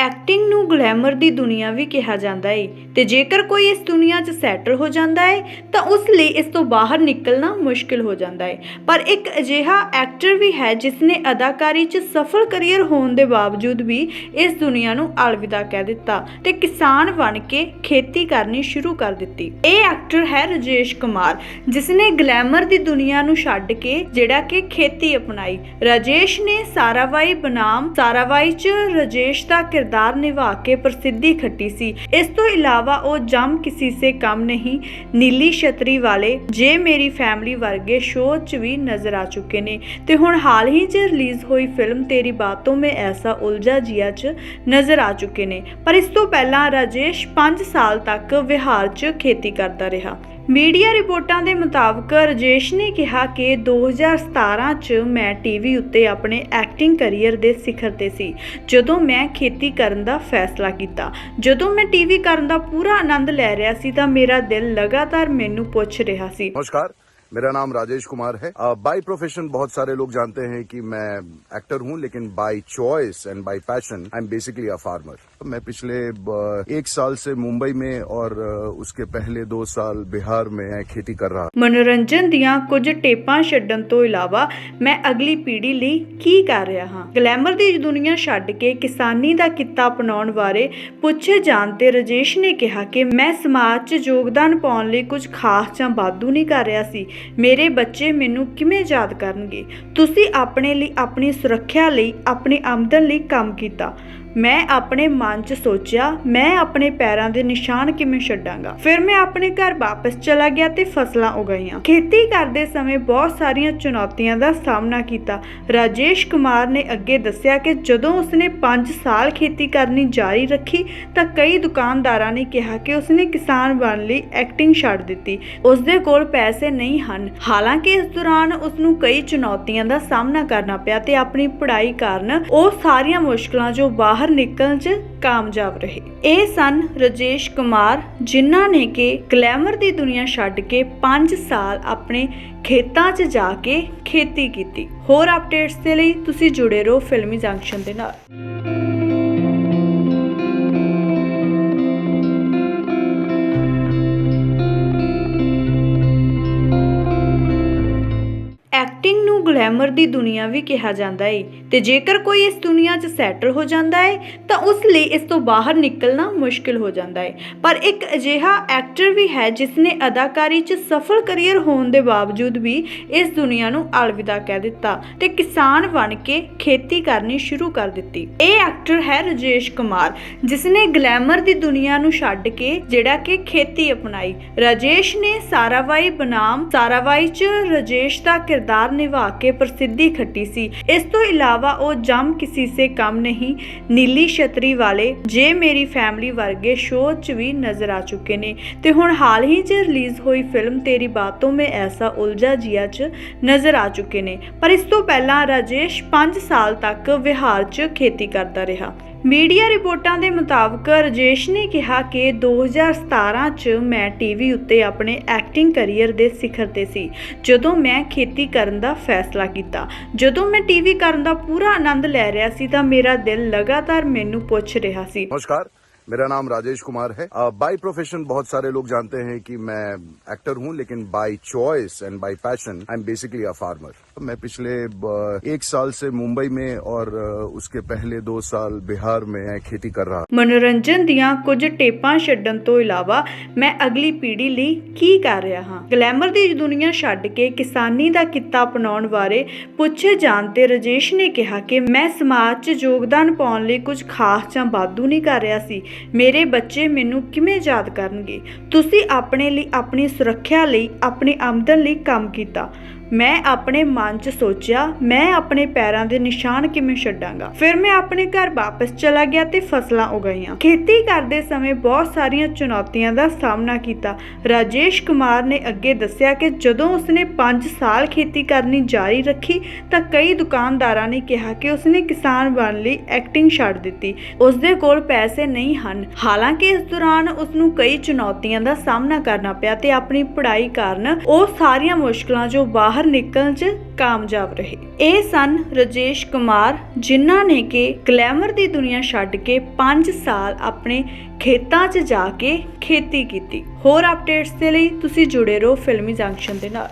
Acting ਨੂੰ glamour ਦੀ ਦੁਨੀਆ ਵੀ ਕਿਹਾ ਜਾਂਦਾ ਹੈ ਤੇ ਜੇਕਰ ਕੋਈ ਇਸ ਦੁਨੀਆ 'ਚ ਸੈਟਲ ਹੋ ਜਾਂਦਾ ਹੈ ਤਾਂ ਉਸ ਲਈ ਇਸ ਤੋਂ ਬਾਹਰ ਨਿਕਲਣਾ ਮੁਸ਼ਕਿਲ ਹੋ ਜਾਂਦਾ ਹੈ ਪਰ ਇੱਕ ਅਜਿਹਾ ਐਕਟਰ ਵੀ ਹੈ ਜਿਸ ਨੇ ਅਦਾਕਾਰੀ 'ਚ ਸਫਲ ਕੈਰੀਅਰ ਹੋਣ ਦੇ ਬਾਵਜੂਦ ਵੀ ਇਸ ਦੁਨੀਆ ਨੂੰ ਅਲਵਿਦਾ ਕਹਿ ਦਿੱਤਾ ਤੇ ਕਿਸਾਨ ਬਣ ਕੇ ਖੇਤੀ ਕਰਨੀ ਸ਼ੁਰੂ ਕਰ ਦਿੱਤੀ। ਇਹ ਐਕਟਰ ਹੈ ਰਜੇਸ਼ ਕੁਮਾਰ, ਜਿਸ ਨੇ ਗਲੈਮਰ ਦੀ ਦੁਨੀਆ ਨੂੰ ਛੱਡ ਕੇ ਜਿਹੜਾ ਕਿ ਖੇਤੀ ਅਪਣਾਈ। ਰਾਜੇਸ਼ ਨੇ ਸਾਰਾਵਾਈ ਬਨਾਮ, ਸਾਰਾਵਾਈ 'ਚ ਰਜੇਸ਼ ਦਾ ਕਿਰਦਾਰ ਨਿਭਾ ਕੇ ਪ੍ਰਸਿੱਧੀ ਖੱਟੀ ਸੀ। ਇਸ ਤੋਂ ਇਲਾਵਾ ਉਹ ਜਮ ਕਿਸੇ ਸੇ ਕਮ ਨਹੀਂ, ਨੀਲੀ ਛਤਰੀ ਵਾਲੇ ਜੇ ਮੇਰੀ ਫੈਮਿਲੀ ਵਰਗੇ ਸ਼ੋਅ 'ਚ ਵੀ ਨਜ਼ਰ ਆ ਚੁੱਕੇ ਨੇ। ਤੇ ਹੁਣ ਹਾਲ ਹੀ 'ਚ ਰਿਲੀਜ਼ ਹੋਈ ਫਿਲਮ ਤੇਰੀ ਬਾਤੋਂ ਮੈਂ ਐਸਾ ਉਲਝਾ ਜੀਆ 'ਚ ਨਜ਼ਰ ਆ ਚੁੱਕੇ ਨੇ। ਪਰ ਇਸ ਤੋਂ ਪਹਿਲਾਂ ਰਾਜੇਸ਼ 5 ਸਾਲ ਤੱਕ ਵਿਹਾਰ 'ਚ ਖੇਤੀ ਕਰਦਾ ਰਿਹਾ। ਮੀਡੀਆ ਰਿਪੋਰਟਾਂ ਦੇ ਮੁਤਾਬਕ ਰਜੇਸ਼ ਨੇ ਕਿਹਾ ਕਿ 2017 ਚ ਮੈਂ ਟੀਵੀ ਉੱਤੇ ਆਪਣੇ ਐਕਟਿੰਗ ਕੈਰੀਅਰ ਦੇ ਸਿਖਰ ਤੇ ਸੀ ਜਦੋਂ ਮੈਂ ਖੇਤੀ ਕਰਨ ਦਾ ਫੈਸਲਾ ਕੀਤਾ ਜਦੋਂ ਮੈਂ ਟੀਵੀ ਕਰਨ ਦਾ ਪੂਰਾ ਆਨੰਦ ਲੈ ਰਿਹਾ ਸੀ ਤਾਂ ਮੇਰਾ ਦਿਲ ਲਗਾਤਾਰ ਮੈਨੂੰ ਪੁੱਛ ਰਿਹਾ ਸੀ नमस्कार मेरा नाम राजेश कुमार है बाय प्रोफेशन बहुत सारे लोग जानते हैं कि मैं एक्टर हूं लेकिन by choice and by passion I am basically a farmer मैं पिछले अ, एक साल से मुंबई में और अ, उसके पहले दो साल बिहार में मैं खेती कर रहा ਮਨੋਰੰਜਨ ਦੀਆਂ ਕੁਝ ਟੇਪਾਂ ਛੱਡਣ ਤੋਂ ਇਲਾਵਾ ਮੈਂ ਅਗਲੀ ਪੀੜ੍ਹੀ ਲਈ ਕੀ ਕਰ ਰਿਹਾ ਹਾਂ ਗਲੈਮਰ ਦੀ ਦੁਨੀਆ ਛੱਡ ਕੇ ਕਿਸਾਨੀ ਦਾ ਕਿੱਤਾ ਅਪਣਾਉਣ ਬਾਰੇ ਪੁੱਛੇ ਜਾਣ ਤੇ ਰਜੇਸ਼ ਨੇ ਕਿਹਾ ਕਿ ਮੈਂ ਸਮਾਜ 'ਚ ਯੋਗਦਾਨ ਪਾਉਣ ਲਈ ਕੁਝ ਖਾਸ ਜਾਂ ਵਾਧੂ ਨਹੀਂ ਕਰ ਰਿਹਾ ਸੀ ਮੇਰੇ ਬੱਚੇ ਮੈਨੂੰ ਕਿਵੇਂ ਯਾਦ ਕਰਨਗੇ ਤੁਸੀਂ ਆਪਣੇ ਲਈ ਆਪਣੀ ਸੁਰੱਖਿਆ ਲਈ ਆਪਣੀ ਆਮਦਨ ਲਈ ਕੰਮ ਕੀਤਾ ਮੈਂ ਆਪਣੇ ਮਨ 'ਚ ਸੋਚਿਆ, ਮੈਂ ਆਪਣੇ ਪੈਰਾਂ ਦੇ ਨਿਸ਼ਾਨ ਕਿਵੇਂ ਛੱਡਾਂਗਾ? ਫਿਰ ਮੈਂ ਆਪਣੇ ਘਰ ਵਾਪਸ ਚਲਾ ਗਿਆ ਤੇ ਫਸਲਾਂ ਉਗਾਈਆਂ। ਖੇਤੀ ਕਰਦੇ ਸਮੇਂ ਬਹੁਤ ਸਾਰੀਆਂ ਚੁਣੌਤੀਆਂ ਦਾ ਸਾਹਮਣਾ ਕੀਤਾ। ਰਾਜੇਸ਼ ਕੁਮਾਰ ਨੇ ਅੱਗੇ ਦੱਸਿਆ ਕਿ ਜਦੋਂ ਉਸਨੇ 5 ਸਾਲ ਖੇਤੀ ਕਰਨੀ ਜਾਰੀ ਰੱਖੀ, ਤਾਂ ਕਈ ਦੁਕਾਨਦਾਰਾਂ ਨੇ ਕਿਹਾ ਕਿ ਉਸਨੇ ਕਿਸਾਨ ਬਣਨ ਲਈ ਐਕਟਿੰਗ ਛੱਡ ਦਿੱਤੀ। ਉਸਦੇ ਕੋਲ ਪੈਸੇ ਨਹੀਂ ਹਨ। ਹਾਲਾਂਕਿ ਇਸ ਦੌਰਾਨ ਉਸਨੂੰ ਕਈ ਚੁਣੌਤੀਆਂ ਦਾ ਸਾਹਮਣਾ ਕਰਨਾ ਪਿਆ ਤੇ ਆਪਣੀ ਪੜ੍ਹਾਈ ਕਾਰਨ ਉਹ ਸਾਰੀਆਂ ਮੁਸ਼ਕਲਾਂ ਜੋ ਬਾਹਰ ਬਾਹਰ ਨਿਕਲਣ 'ਚ ਕਾਮਯਾਬ ਰਹੇ। ਇਹ ਸਨ ਰਜੇਸ਼ ਕੁਮਾਰ, ਜਿਨ੍ਹਾਂ ਨੇ ਕਿ ਗਲੈਮਰ ਦੀ ਦੁਨੀਆ ਛੱਡ ਕੇ 5 ਸਾਲ ਆਪਣੇ ਖੇਤਾਂ 'ਚ ਜਾ ਕੇ ਖੇਤੀ ਕੀਤੀ। ਹੋਰ ਅਪਡੇਟਸ ਦੇ ਲਈ ਤੁਸੀਂ ਜੁੜੇ ਰਹੋ ਫਿਲਮੀ ਜੰਕਸ਼ਨ ਦੇ ਨਾਲ। ਐਕਟਿੰਗ ਨੂੰ ਗਲੈਮਰ ਦੀ ਦੁਨੀਆ ਵੀ ਕਿਹਾ ਜਾਂਦਾ ਏ। ਤੇ ਜੇਕਰ ਕੋਈ ਇਸ ਦੁਨੀਆ 'ਚ ਸੈਟਲ ਹੋ ਜਾਂਦਾ ਹੈ ਤਾਂ ਉਸ ਲਈ ਇਸ ਤੋਂ ਬਾਹਰ ਨਿਕਲਣਾ ਮੁਸ਼ਕਿਲ ਹੋ ਜਾਂਦਾ ਹੈ ਪਰ ਇੱਕ ਅਜਿਹਾ ਐਕਟਰ ਵੀ ਹੈ ਜਿਸ ਨੇ ਅਦਾਕਾਰੀ 'ਚ ਸਫਲ ਕੈਰੀਅਰ ਹੋਣ ਦੇ ਬਾਵਜੂਦ ਵੀ ਇਸ ਦੁਨੀਆ ਨੂੰ ਅਲਵਿਦਾ ਕਹਿ ਦਿੱਤਾ ਤੇ ਕਿਸਾਨ ਬਣ ਕੇ ਖੇਤੀ ਕਰਨੀ ਸ਼ੁਰੂ ਕਰ ਦਿੱਤੀ। ਇਹ ਐਕਟਰ ਹੈ ਰਜੇਸ਼ ਕੁਮਾਰ, ਜਿਸ ਨੇ ਗਲੈਮਰ ਦੀ ਦੁਨੀਆ ਨੂੰ ਛੱਡ ਕੇ ਜਿਹੜਾ ਕਿ ਖੇਤੀ ਅਪਣਾਈ। ਰਾਜੇਸ਼ ਨੇ ਸਾਰਾਵਾਈ ਬਨਾਮ, ਸਾਰਾਵਾਈ 'ਚ ਰਜੇਸ਼ ਦਾ ਕਿਰਦਾਰ ਨਿਭਾ ਕੇ ਪ੍ਰਸਿੱਧੀ ਖੱਟੀ ਸੀ। ਇਸ ਤੋਂ ਇਲਾਵਾ ਉਹ ਜਮ ਕਿਸੇ ਸੇ ਕਮ ਨਹੀਂ, ਨੀਲੀ ਛਤਰੀ ਵਾਲੇ ਜੇ ਮੇਰੀ ਫੈਮਿਲੀ ਵਰਗੇ ਸ਼ੋਅ 'ਚ ਵੀ ਨਜ਼ਰ ਆ ਚੁੱਕੇ ਨੇ। ਤੇ ਹੁਣ ਹਾਲ ਹੀ 'ਚ ਰਿਲੀਜ਼ ਹੋਈ ਫਿਲਮ ਤੇਰੀ ਬਾਤੋਂ ਮੈਂ ਐਸਾ ਉਲਝਾ ਜੀਆ 'ਚ ਨਜ਼ਰ ਆ ਚੁੱਕੇ ਨੇ। ਪਰ ਇਸ ਤੋਂ ਪਹਿਲਾਂ ਰਾਜੇਸ਼ 5 ਸਾਲ ਤੱਕ ਵਿਹਾਰ 'ਚ ਖੇਤੀ ਕਰਦਾ ਰਿਹਾ। ਮੀਡੀਆ ਰਿਪੋਰਟਾਂ ਦੇ ਮੁਤਾਬਕ ਰਜੇਸ਼ ਨੇ ਕਿਹਾ ਕਿ 2017 ਚ ਮੈਂ ਟੀਵੀ ਉੱਤੇ ਆਪਣੇ ਐਕਟਿੰਗ ਕੈਰੀਅਰ ਦੇ ਸਿਖਰ ਤੇ ਸੀ, ਜਦੋਂ ਮੈਂ ਖੇਤੀ ਕਰਨ ਦਾ ਫੈਸਲਾ ਕੀਤਾ। ਜਦੋਂ ਮੈਂ ਟੀਵੀ ਕਰਨ ਦਾ ਪੂਰਾ ਆਨੰਦ ਲੈ ਰਿਹਾ ਸੀ ਤਾਂ ਮੇਰਾ ਦਿਲ ਲਗਾਤਾਰ ਮੈਨੂੰ ਪੁੱਛ ਰਿਹਾ ਸੀ। ਨਮਸਕਾਰ। मेरा नाम राजेश कुमार है बाय प्रोफेशन बहुत सारे लोग जानते हैं कि मैं एक्टर हूं लेकिन by choice and by passion I am basically a farmer मैं पिछले अ, एक साल से मुंबई में और अ, उसके पहले दो साल बिहार में मैं खेती कर रहा ਮਨੋਰੰਜਨ ਦੀਆਂ ਕੁਝ ਟੇਪਾਂ ਛੱਡਣ ਤੋਂ ਇਲਾਵਾ ਮੈਂ ਅਗਲੀ ਪੀੜ੍ਹੀ ਲਈ ਕੀ ਕਰ ਰਿਹਾ ਹਾਂ ਗਲੈਮਰ ਦੀ ਦੁਨੀਆ ਛੱਡ ਕੇ ਕਿਸਾਨੀ ਦਾ ਕਿੱਤਾ ਅਪਣਾਉਣ ਬਾਰੇ ਪੁੱਛੇ ਜਾਣ ਤੇ ਰਜੇਸ਼ ਨੇ ਕਿਹਾ ਕਿ ਮੈਂ ਸਮਾਜ 'ਚ ਯੋਗਦਾਨ ਪਾਉਣ ਲਈ ਕੁਝ ਖਾਸ ਜਾਂ ਵਾਧੂ ਨਹੀਂ ਕਰ ਰਿਹਾ ਸੀ ਮੇਰੇ ਬੱਚੇ ਮੈਨੂੰ ਕਿਵੇਂ ਯਾਦ ਕਰਨਗੇ? ਤੁਸੀਂ ਆਪਣੇ ਲਈ ਆਪਣੀ ਸੁਰੱਖਿਆ ਲਈ, ਆਪਣੀ ਆਮਦਨ ਲਈ ਕੰਮ ਕੀਤਾ। ਮੈਂ ਆਪਣੇ ਮਨ 'ਚ ਸੋਚਿਆ, ਮੈਂ ਆਪਣੇ ਪੈਰਾਂ ਦੇ ਨਿਸ਼ਾਨ ਕਿਵੇਂ ਛੱਡਾਂਗਾ? ਫਿਰ ਮੈਂ ਆਪਣੇ ਘਰ ਵਾਪਸ ਚਲਾ ਗਿਆ ਤੇ ਫਸਲਾਂ ਉਗਾਈਆਂ। ਖੇਤੀ ਕਰਦੇ ਸਮੇਂ ਬਹੁਤ ਸਾਰੀਆਂ ਚੁਣੌਤੀਆਂ ਦਾ ਸਾਹਮਣਾ ਕੀਤਾ। ਰਾਜੇਸ਼ ਕੁਮਾਰ ਨੇ ਅੱਗੇ ਦੱਸਿਆ ਕਿ ਜਦੋਂ ਉਸਨੇ 5 ਸਾਲ ਖੇਤੀ ਕਰਨੀ ਜਾਰੀ ਰੱਖੀ, ਤਾਂ ਕਈ ਦੁਕਾਨਦਾਰਾਂ ਨੇ ਕਿਹਾ ਕਿ ਉਸਨੇ ਕਿਸਾਨ ਬਣਨ ਲਈ ਐਕਟਿੰਗ ਛੱਡ ਦਿੱਤੀ। ਉਸਦੇ ਕੋਲ ਪੈਸੇ ਨਹੀਂ ਹਨ। ਹਾਲਾਂਕਿ ਇਸ ਦੌਰਾਨ ਉਸਨੂੰ ਕਈ ਚੁਣੌਤੀਆਂ ਦਾ ਸਾਹਮਣਾ ਕਰਨਾ ਪਿਆ ਤੇ ਆਪਣੀ ਪੜ੍ਹਾਈ ਕਾਰਨ ਉਹ ਸਾਰੀਆਂ ਮੁਸ਼ਕਲਾਂ ਜੋ ਬਾਹਰ ਬਾਹਰ ਨਿਕਲਣ 'ਚ ਕਾਮਯਾਬ ਰਹੇ। ਇਹ ਸਨ ਰਜੇਸ਼ ਕੁਮਾਰ, ਜਿਨ੍ਹਾਂ ਨੇ ਕਿ ਗਲੈਮਰ ਦੀ ਦੁਨੀਆ ਛੱਡ ਕੇ 5 ਸਾਲ ਆਪਣੇ ਖੇਤਾਂ 'ਚ ਜਾ ਕੇ ਖੇਤੀ ਕੀਤੀ। ਹੋਰ ਅਪਡੇਟਸ ਦੇ ਲਈ ਤੁਸੀਂ ਜੁੜੇ ਰਹੋ ਫਿਲਮੀ ਜੰਕਸ਼ਨ ਦੇ ਨਾਲ।